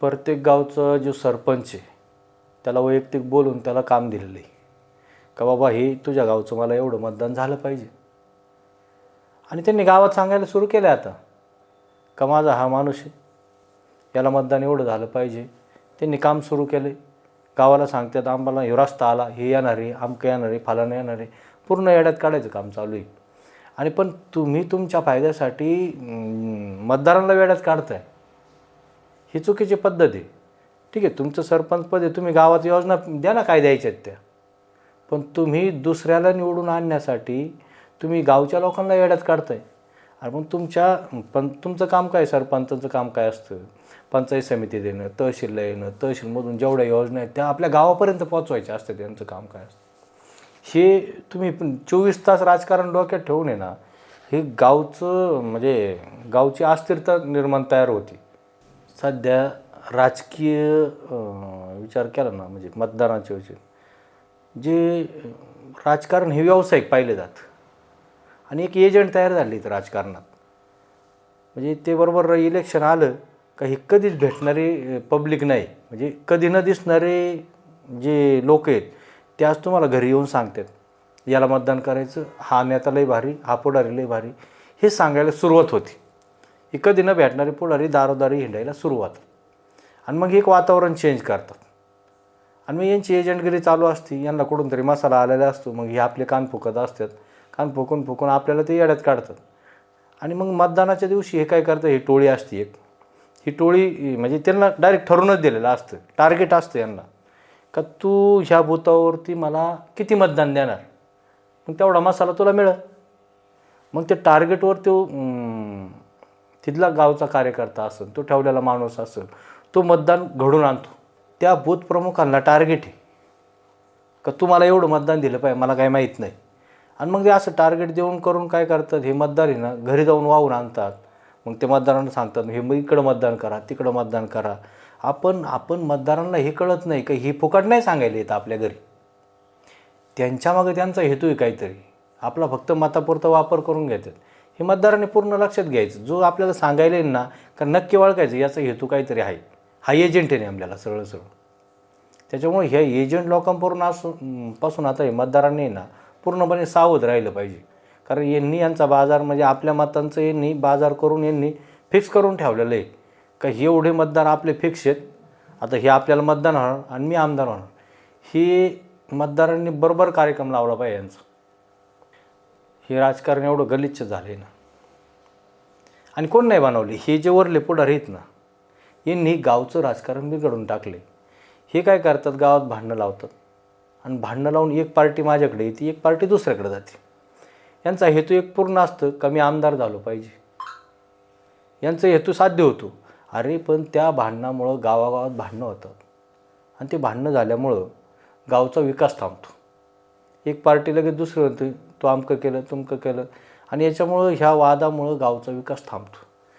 प्रत्येक गावचं जो सरपंच आहे त्याला वैयक्तिक बोलून त्याला काम दिलेलं आहे. का बाबा हे तुझ्या गावचं मला एवढं मतदान झालं पाहिजे. आणि त्यांनी गावात सांगायला सुरू केलं आता. का माझा हा माणूस आहे याला मतदान एवढं झालं पाहिजे. त्यांनी काम सुरू केले गावाला सांगतात आम्हाला हे रस्ता आला हे येणार आहे आमकं येणार आहे फालानं येणार आहे. पूर्ण येड्यात काढायचं काम चालू आहे. आणि पण तुम्ही तुमच्या फायद्यासाठी मतदारांना वेड्यात काढताय. ही चुकीची पद्धत आहे. ठीक आहे तुमचं सरपंच पद आहे तुम्ही गावात योजना द्या ना काय द्यायच्यात त्या. पण तुम्ही दुसऱ्याला निवडून आणण्यासाठी तुम्ही गावच्या लोकांना येड्यात काढताय. आणि मग तुमच्या पण तुमचं काम काय? सरपंचांचं काम काय असतं? पंचायत समिती देणं तहसीलला येणं तहसीलमधून जेवढ्या योजना आहेत त्या आपल्या गावापर्यंत पोचवायच्या असतं त्यांचं काम काय असतं? हे तुम्ही चोवीस तास राजकारण डोक्यात ठेवून आहे ना हे गावचं म्हणजे गावची अस्थिरता निर्माण तयार होती. सध्या राजकीय विचार केला ना म्हणजे मतदानाच्या विचार जे राजकारण हे व्यावसायिक पाहिले जातं. आणि एक एजंट तयार झाले आहेत राजकारणात. म्हणजे ते बरोबर इलेक्शन आलं का हे कधीच भेटणारे पब्लिक नाही. म्हणजे कधी न दिसणारे जे लोक आहेत ते आज तुम्हाला घरी येऊन सांगतात याला मतदान करायचं हा नेता लय भारी हा पुढारी लय भारी हे सांगायला सुरुवात होती. ही कधी न भेटणारी पुढारी दारोदारी हिंडायला सुरुवात. आणि मग हे एक वातावरण चेंज करतात. आणि मग यांची एजंटगिरी चालू असते यांना कुठून तरी मसाला आलेला असतो मग हे आपले कान फुकत असतात. कान फुकून फुकून आपल्याला ते येड्यात काढतात. आणि मग मतदानाच्या दिवशी हे काय करतं ही टोळी असते एक. ही टोळी म्हणजे त्यांना डायरेक्ट ठरूनच दिलेलं असतं. टार्गेट असतं यांना. का तू ह्या भूतावरती मला किती मतदान देणार? मग तेवढा मसाला तुला मिळत मग ते टार्गेटवर तो तिथला गावचा कार्यकर्ता असेल तो ठेवलेला माणूस असेल तो मतदान घडून आणतो. त्या बूथ प्रमुखांना टार्गेट आहे. का तू मला एवढं मतदान दिलं पाहिजे मला काही माहीत नाही. आणि मग ते असं टार्गेट देऊन करून काय करतात? हे मतदार आहे ना घरी जाऊन वाहून आणतात. मग ते मतदारांना सांगतात हे मग इकडं मतदान करा तिकडं मतदान करा. आपण आपण मतदारांना हे कळत नाही का ही फुकट नाही सांगायला येतं आपल्या घरी. त्यांच्यामागे त्यांचा हेतू आहे काहीतरी. आपला फक्त मतापुरता वापर करून घेतात. हे मतदारांनी पूर्ण लक्षात घ्यायचं. जो आपल्याला सांगायला येईल ना का नक्की ओळखायचं याचा हेतू काहीतरी आहे. हा एजंट आहे आपल्याला सरळ सरळ. त्याच्यामुळे ह्या एजंट लोकांपासून असून पासून आता हे मतदारांनी ना पूर्णपणे सावध राहिलं पाहिजे. कारण यांनी यांचा बाजार म्हणजे आपल्या मतांचं यांनी बाजार करून यांनी फिक्स करून ठेवलेलं आहे. का हे एवढे मतदार आपले फिक्स आहेत. आता हे आपल्याला मतदान होणार आणि मी आमदार होणार. हे मतदारांनी बरोबर कार्यक्रम लावला पाहिजे यांचा. हे राजकारण एवढं गलिच्छ झाले ना. आणि कोण नाही बनवले? हे जे वरले पुढार आहेत ना यांनी गावचं राजकारण बिघडून टाकले. हे काय करतात? गावात भांडणं लावतात. आणि भांडणं लावून एक पार्टी माझ्याकडे येते एक पार्टी दुसऱ्याकडे जाते. यांचा हेतू एक पूर्ण असतं का मी आमदार झालो पाहिजे. यांचा हेतू साध्य होतो. अरे पण त्या भांडणामुळं गावागावात भांडणं होतात. आणि ते भांडणं झाल्यामुळं गावचा विकास थांबतो. एक पार्टी लगेच दुसरं होतं. तो आमकं केलं तुमकं केलं. आणि याच्यामुळं ह्या वादामुळं गावचा विकास थांबतो.